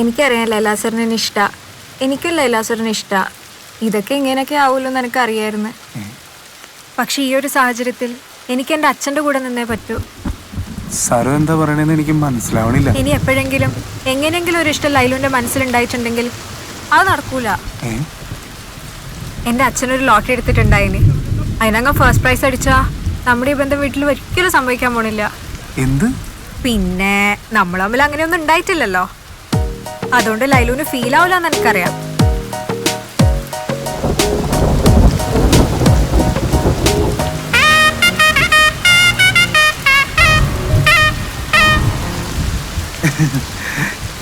എനിക്കറിയാം ലൈലാസറിനെ ഇഷ്ട. എനിക്കും ലൈലാസറിനെ ഇഷ്ട. ഇതൊക്കെ ഇങ്ങനെയൊക്കെ ആവുമല്ലോ എന്ന് എനിക്കറിയായിരുന്നു. പക്ഷെ ഈ ഒരു സാഹചര്യത്തിൽ എനിക്ക് എന്റെ അച്ഛന്റെ കൂടെ നിന്നേ പറ്റൂ. സാറ് എന്താ പറയണെന്ന് എനിക്ക് മനസ്സിലാവണില്ല. ഇനി എപ്പോഴെങ്കിലും എങ്ങനെയെങ്കിലും ഒരു ഇഷ്ടം ലൈലുവിന്റെ മനസ്സിലുണ്ടായിട്ടുണ്ടെങ്കിൽ അത് നടക്കൂല. എന്റെ എന്റെ അച്ഛനൊരു ലോട്ടറി എടുത്തിട്ടുണ്ടായിനി. അതിനങ്ങ് ഫസ്റ്റ് പ്രൈസ് അടിച്ചാ നമ്മുടെ ഈ ബന്ധം വീട്ടിൽ ഒരിക്കലും സംഭവിക്കാൻ പോണില്ല. എന്ത്? പിന്നെ നമ്മൾ തമ്മിൽ അങ്ങനെയൊന്നും ഉണ്ടായിട്ടില്ലല്ലോ. അതുകൊണ്ട് ലൈലുവിന് ഫീൽ ആവില്ല എന്ന് എനിക്കറിയാം.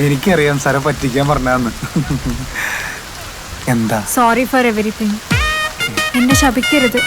എനിക്കറിയാം സാറെ പറ്റിക്കാൻ പറഞ്ഞാന്ന്. എന്താ? സോറി ഫോർ എവറിത്തിങ് എന്നെ ശപിക്കരുത്.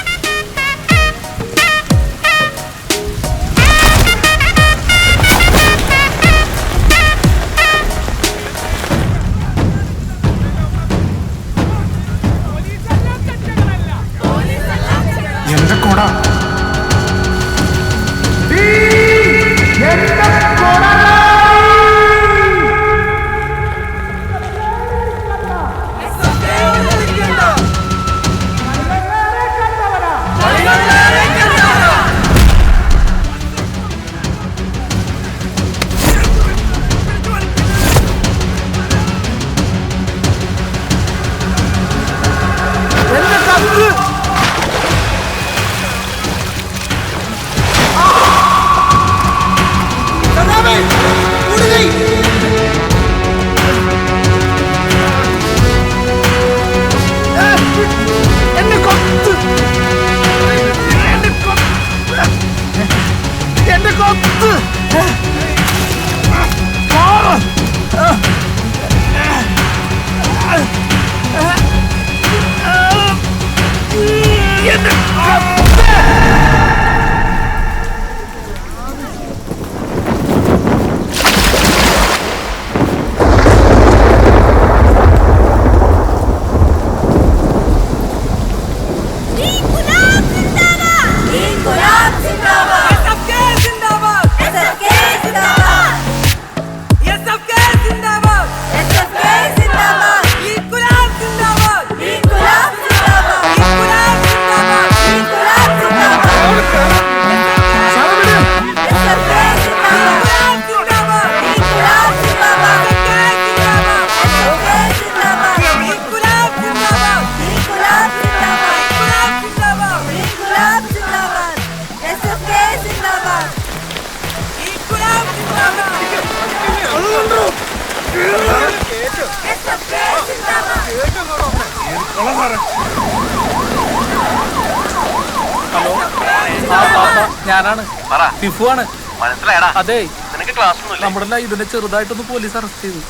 ഞാനാണ്. പറ. ടിഫു ആണ് മനസ്സിലായടാ. അതെ. നിനക്ക് ക്ലാസ് നമ്മുടെ ചെറുതായിട്ടൊന്ന് പോലീസ് അറസ്റ്റ് ചെയ്തു.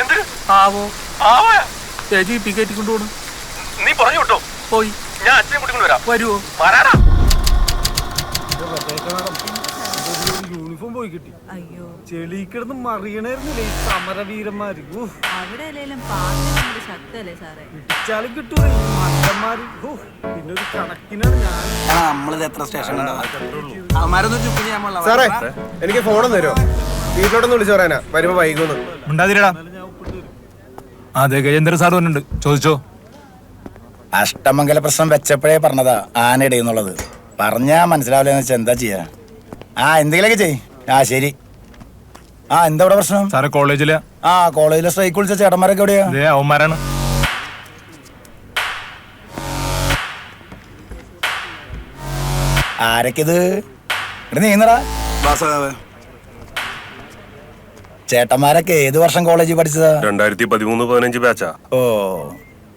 എന്തിന് ആവോ? ആവോ? ജി പി കയറ്റിക്കൊണ്ട് നീ പറഞ്ഞു വിട്ടോ? പോയി. ഞാൻ അച്ഛനെ കൂട്ടിക്കൊണ്ട് വരാം. വരുവോ? വരാടാ. പോയി കിട്ടി. അയ്യോ. ചെളി കിടന്ന് മറിയണായിരുന്നില്ലേ ഈ സമരവീരന്മാര്? ഊഹ്, അവിടെ അല്ലെങ്കിലും പാർട്ടി നമ്മുടെ ശക്തല്ലേ സാറേ? ഇടിച്ചാലും കിട്ടൂല ഈ മണ്ടന്മാര്? ഊഹ്, പിന്നെ ഒരു കണക്കിനാണ് ഞാൻ. നമ്മളിത് എത്ര സ്റ്റേഷൻ അവന്മാരൊന്നും ചുപ്പിന് ഞാൻ സാറേ എനിക്ക് ഫോണൊന്ന് തരുമോ വീട്ടിലോട്ടൊന്ന് വിളിച്ചു പറയാനാ. വരുമ്പോ വൈകുന്നു. ഉണ്ടാതിരടാ അതെ ഗജേന്ദ്ര സാർ വന്നിട്ടുണ്ട്. ചോദിച്ചോ? അഷ്ടമംഗല പ്രശ്നം വെച്ചപ്പോഴേ പറഞ്ഞതാ ആനയിടയെന്നുള്ളത് പറഞ്ഞാ മനസ്സിലാവില്ലെന്ന് വെച്ചാൽ എന്താ ചെയ്യാ? ആ എന്തെങ്കിലുമൊക്കെ ചെയ് ആ ശരി. ആ എന്താ ഇവിടെ പ്രശ്നം? സാറെ കോളേജിൽ. ആ കോളേജിലെ സ്ട്രൈക്ക് വിളിച്ച ചേട്ടന്മാരൊക്കെ എവിടെയാ? അവന്മാരാണ്. ആരൊക്കെ ഇത് ഇവിടെ നീങ്ങടാ ചേട്ടന്മാരൊക്കെ ഏത് വർഷം കോളേജിൽ പഠിച്ചതാ? രണ്ടായിരത്തി പതിമൂന്ന് പതിനഞ്ച് ബാച്ചാ ഓ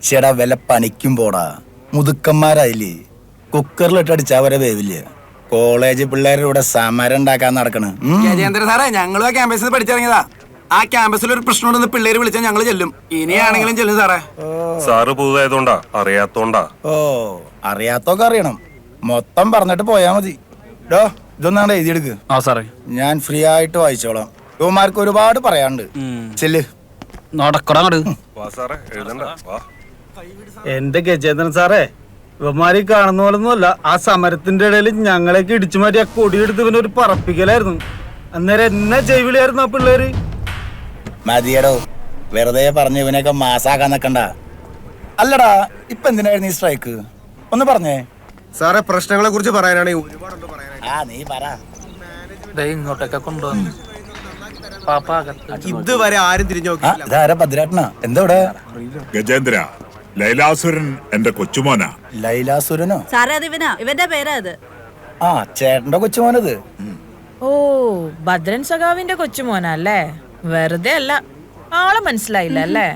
ചേടാ വില പണിക്കും പോടാ. മുതുക്കന്മാരായില്ലേ? കുക്കറിലിട്ട് അടിച്ചാ വരെ വേവില്ല? കോളേജ് പിള്ളേരുടെ സമരം ഉണ്ടാക്കാൻ നടക്കണ്. ഗജേന്ദ്ര സാറേ ഞങ്ങളും ആ ക്യാമ്പസിൽ പഠിച്ചിറങ്ങിയതാ. ആ ക്യാമ്പസിൽ ഒരു പ്രശ്നം ഉണ്ടെന്ന് പിള്ളേര് വിളിച്ചാൽ ഞങ്ങൾ ചെല്ലും. ഇനിയാണെങ്കിലും ചെല്ലും സാറേ. സാറ് പുതുതായതുകൊണ്ടാ അറിയാത്തോണ്ടാ. ഓ അറിയാത്തൊക്കെ അറിയണം. മൊത്തം പറഞ്ഞിട്ട് പോയാ മതി. ഡോ ഇതൊന്നാണ്ട് എഴുതിയെടുക്ക്. ആ സാറേ. ഞാൻ ഫ്രീ ആയിട്ട് വായിച്ചോളാം. യുവമാർക്ക് ഒരുപാട് പറയാണ്ട് ചെല്ല്. നടക്കടാ അങ്ങട്. വാ സാറേ എഴുതണ്ട. വാ. എന്റെ ഗജേന്ദ്രൻ സാറേ? ഇവന്മാര് കാണുന്ന പോലൊന്നുമല്ല ആ സമരത്തിന്റെ ഇടയിൽ ഞങ്ങളെയൊക്കെ ഇടിച്ചു മാറ്റി ആ കൊടിയെടുത്ത് ഇവനെ ഒരു പറപ്പിക്കലായിരുന്നു. അന്നേരം എന്നെ ജൈവിളിയായിരുന്നു ആ പിള്ളേര്. മതിയടോ. വെറുതെ പറഞ്ഞു ഇവനെയൊക്കെ മാസാക്കാൻ നിക്കണ്ട. അല്ലടാ ഇപ്പൊ എന്തിനായിരുന്നു ഈ സ്ട്രൈക്ക്? ഒന്ന് പറഞ്ഞേ. സാറേ പ്രശ്നങ്ങളെ കുറിച്ച് പറയാനാണെങ്കിൽ ആ നീ പറ. ഇങ്ങോട്ടൊക്കെ കൊണ്ടുവന്നു. ഇതുവരെ ആരും തിരിഞ്ഞു നോക്കി ഇതാരാ ഭദ്രാട്ടനാ? എന്താ ഇവിടെ? ഗജേന്ദ്ര ലൈലാസുരൻ എന്റെ കൊച്ചുമോനാ. ലൈലാസുരനോ? സാറേ അത് ഇവനാ. ഇവന്റെ പേരാ അത്. ആ ചേട്ടന്റെ കൊച്ചുമോനത്. ഓ ഭദ്രൻ സഖാവിന്റെ കൊച്ചുമോനല്ലേ? വെറുതെ അല്ല ആളെ മനസ്സിലായില്ല അല്ലേ?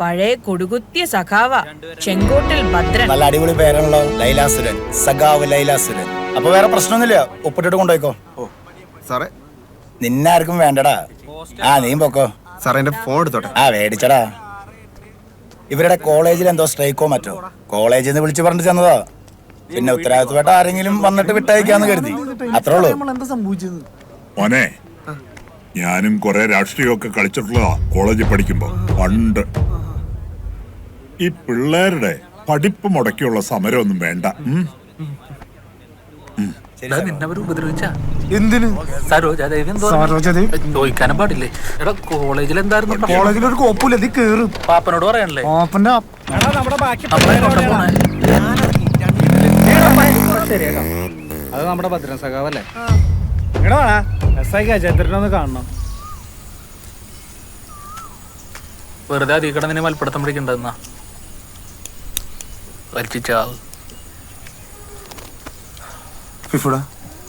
പഴയ കൊടുകുത്തിയ സഖാവ ചെങ്കോട്ടിൽ ഭദ്രൻ. നല്ല അടിപൊളി പേരാണല്ലോ ലൈലാസുരൻ സഖാവ് ലൈലാസുരൻ. അപ്പൊ വേറെ പ്രശ്നമൊന്നുമില്ല ഒപ്പിട്ടിട്ട് കൊണ്ടുപോയിക്കോ. സാറേ. നിന്നാർക്കും വേണ്ടടാ. ആ നീ പൊക്കോ. സാറേ എന്റെ ഫോൺ എടുത്തോട്ടെ. ആ മേടിച്ചടാ. ഇവരുടെ കോളേജിൽ എന്തോ സ്ട്രൈക്കോ മറ്റോ? കോളേജിൽ നിന്ന് വിളിച്ചു പറഞ്ഞിട്ട് ചെന്നതാ. പിന്നെ ഉത്തരവാദിത്തപ്പെട്ട ആരെങ്കിലും വന്നിട്ട് വിട്ടയക്കാന്ന് കരുതി. അത്രേ ഉള്ളൂ. ഞാനും കുറെ രാഷ്ട്രീയമൊക്കെ കളിച്ചിട്ടുള്ളതാ കോളേജിൽ പഠിക്കുമ്പോ പണ്ട് ഈ പിള്ളേരുടെ പഠിപ്പ് മുടക്കിയുള്ള സമരമൊന്നും വേണ്ട? എടാ, നിന്നെ അവർ ഉപദ്രവിച്ച? എന്തിന്? സരോജാദേവി എന്തോ സരോജാദേവി? ചോദിക്കാനും പാടില്ലേ? എടാ കോളേജിൽ എന്തായിരുന്നു? കോളേജിൽ ഒരു കോപ്പില്ല ഇത് കേറും. പാപ്പനോട് അത് നമ്മുടെ ഭദ്രൻ സഖാവല്ലേ? എടാ കാണണം. വെറുതെ അതി കിടന്നിനെ മൽപ്പിടുത്തം പിടിക്കണ്ടെന്നാ വലിച്ചാവ് ഫിഫുട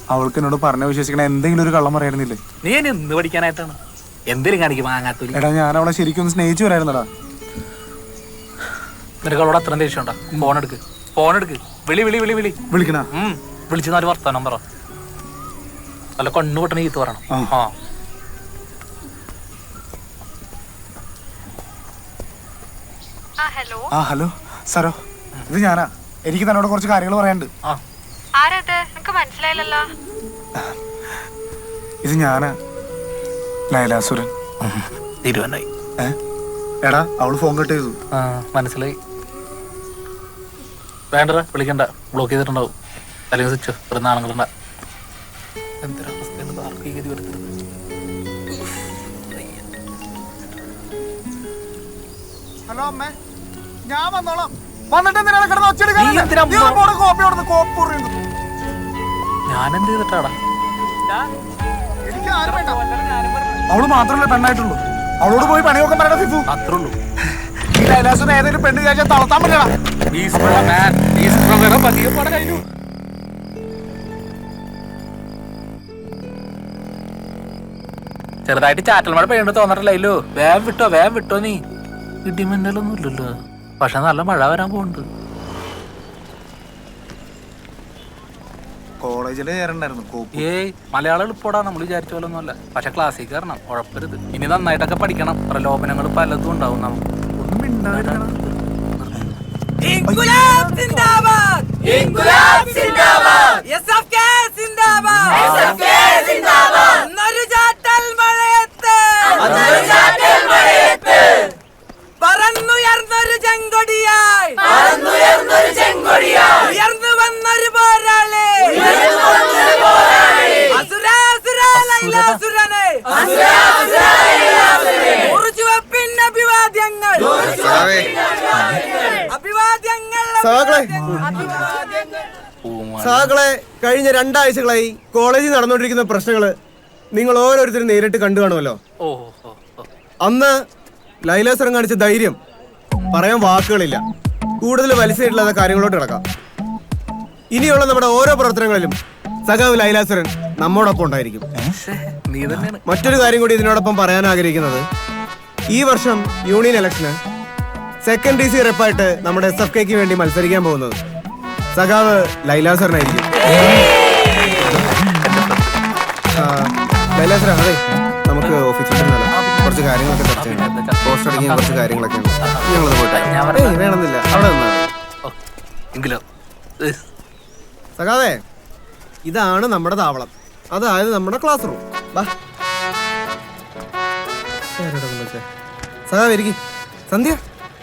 അവൾക്ക് എന്നോട് പറഞ്ഞ വിശ്വസിക്കണ എന്തെങ്കിലും ഒരു കള്ളം പറയായിരുന്നില്ലേ നീ എന്നെ എന്ത് പഠിക്കാനായിട്ടാണ്? എന്തേലും കാണിക്കും വാങ്ങാത്തൊരു എടാ ഞാൻ അവളെ ശരിക്കും ഒന്ന് സ്നേഹിച്ചു വരായിരുന്നടാ. നിനക്ക് അവളോട് അത്രയും ദേഷ്യം ഉണ്ടാ? ഫോൺ എടുക്ക് ഫോൺ എടുക്ക്. വിളി വിളി വിളി വിളി. വിളിക്കണ? ഉം വിളിച്ചു നാല് വർത്താനം പറ. അല്ല കണ്ണു പൊട്ടണ ഈത്ത് പറയണം. ആ. ആ. ഹലോ. സാറോ ഇത് ഞാനാ. എനിക്ക് തന്നോട് കുറച്ച് കാര്യങ്ങൾ പറയാനുണ്ട്. ആ. എനിക്ക് മനസ്സിലായില്ലല്ലോ. ഇത് ഞാനാ. ലൈലാസുരൻ. തിരുവനായി എടാ അവൾ ഫോൺ കട്ട് ചെയ്തു. മനസ്സിലായി. വേണ്ടടാ വിളിക്കണ്ട. ബ്ലോക്ക് ചെയ്തിട്ടുണ്ടാവും. അല്ലെങ്കിൽ സ്വിച്ച് വരുന്ന ആണുങ്ങളുണ്ട എന്തൊരവസ്ഥയാണ് ആർക്കും ഈ ഗതി വരുത്തുന്നത് ഹലോ അമ്മേ ഞാൻ വന്നോളാം. വന്നിട്ട് എന്തിനാണ് കിടന്ന് ഒച്ചെടുക്കാൻ കോപ്പി കൊടുത്ത് കോപ്പി എന്ത് ചെയ്തിട്ടാടാ? എനിക്ക് ആരും വേണ്ട. അവൾ മാത്രല്ലേ പെണ്ണായിട്ടുള്ളൂ. അവളോട് പോയി പണി പണിയൊക്കെ പറയണ ഫിഫു. അത്രേ ഉള്ളൂ ഈ ലൈലാസുരൻ ഏതൊരു പെണ്ണ് കഴിച്ചാൽ തളർത്താൻ പറ്റണം? പതിയെ പാടെ കഴിഞ്ഞു. ചെറുതായിട്ട് ചാറ്റൽ മഴ പെയ്യണ്ട തോന്നിട്ടില്ലല്ലോ വേഗം വിട്ടോ വേഗം വിട്ടോ നീ. ഇടിമിന്നലൊന്നും ഇല്ലല്ലോ പക്ഷെ നല്ല മഴ വരാൻ പോകുന്നുണ്ട്. കോളേജിൽ കയറണ്ടായിരുന്നു ഏയ് മലയാളം എളുപ്പടാ നമ്മൾ വിചാരിച്ച പോലെ ഒന്നുമല്ല പക്ഷെ ക്ലാസ്സിൽ കയറണം ഉഴപ്പരുത്. ഇനി നന്നായിട്ടൊക്കെ പഠിക്കണം. പ്രലോഭനങ്ങൾ പലതും ഉണ്ടാവും നമുക്ക്. ഒന്നും മിണ്ടാതിരിക്കണം. പറന്നുയർന്നൊരു സഹാക്കളെ സഹാക്കളെ കഴിഞ്ഞ രണ്ടാഴ്ചകളായി കോളേജിൽ നടന്നുകൊണ്ടിരിക്കുന്ന പ്രശ്നങ്ങൾ നിങ്ങൾ ഓരോരുത്തരും നേരിട്ട് കണ്ടു കാണുമല്ലോ. അന്ന് ലൈല ഓ. അന്ന് ലൈലാസുരം കാണിച്ച ധൈര്യം പറയാൻ വാക്കുകളില്ല. കൂടുതൽ വലിച്ചിട്ടില്ലാത്ത കാര്യങ്ങളോട്ട് കിടക്കാം. ഇനിയുള്ള നമ്മുടെ ഓരോ പ്രവർത്തനങ്ങളിലും സഖാവ് ലൈലാസുരൻ നമ്മോടൊപ്പം ഉണ്ടായിരിക്കും. മറ്റൊരു കാര്യം കൂടി ഇതിനോടൊപ്പം പറയാൻ ആഗ്രഹിക്കുന്നത് ഈ വർഷം യൂണിയൻ ഇലക്ഷന് സെക്കൻഡ് ഡി സി റെപ്പായിട്ട് നമ്മുടെ എസ് എഫ് കെക്ക് വേണ്ടി മത്സരിക്കാൻ പോകുന്നത്. സഖാവ് ലൈലാസറിനായിരിക്കും ലൈലാ സാർ അതെ നമുക്ക് ഓഫീസിൽ? കുറച്ച് കാര്യങ്ങളൊക്കെ ചർച്ച ചെയ്യാം പോസ്റ്റ് അടങ്ങിയ കുറച്ച് കാര്യങ്ങളൊക്കെ ഉണ്ട്. ഞങ്ങളത് പോയിട്ട് ഏയ്, വേണമെന്നില്ല. അവിടെ നിന്നാ? മതി. എങ്കിലോ. സഖാവേ ഇതാണ് നമ്മുടെ താവളം. അതായത് നമ്മുടെ ക്ലാസ് റൂം വാ. ആരോടാ കൊണ്ടുവച്ചേ? സഖാവ് ഇരിക്കി. സന്ധ്യ?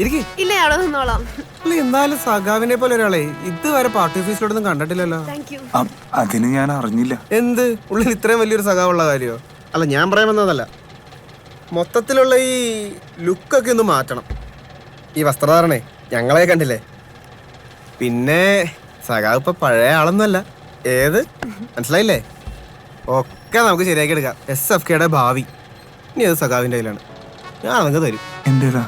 ഇല്ല അവിടെ നിന്നോളാം. അല്ല എന്നാലും സഖാവിനെ പോലെ ഒരാളെ ഇതുവരെ പാർട്ടി ഓഫീസിലോട്ടൊന്നും കണ്ടിട്ടില്ലല്ലോ. അതിന് ഞാൻ അറിഞ്ഞില്ല. എന്ത്? ഉള്ളിൽ ഇത്രയും വലിയൊരു സഖാവുള്ള കാര്യോ? അല്ല ഞാൻ പറയാൻ വന്നതല്ല. മൊത്തത്തിലുള്ള ഈ ലുക്കൊക്കെ ഒന്ന് മാറ്റണം. ഈ വസ്ത്രധാരണേ ഞങ്ങളെ കണ്ടില്ലേ? പിന്നെ സഖാവ് ഇപ്പൊ പഴയ ആളൊന്നുമല്ല. ഏത്? മനസ്സിലായില്ലേ? ഒക്കെ നമുക്ക് ശരിയാക്കി എടുക്കാം. എസ് എഫ് കെയുടെ ഭാവി. ഇനി അത് സഖാവിന്റെ കയ്യിലാണ്. ഞാൻ നിങ്ങൾക്ക് തരും. എന്റേതാ?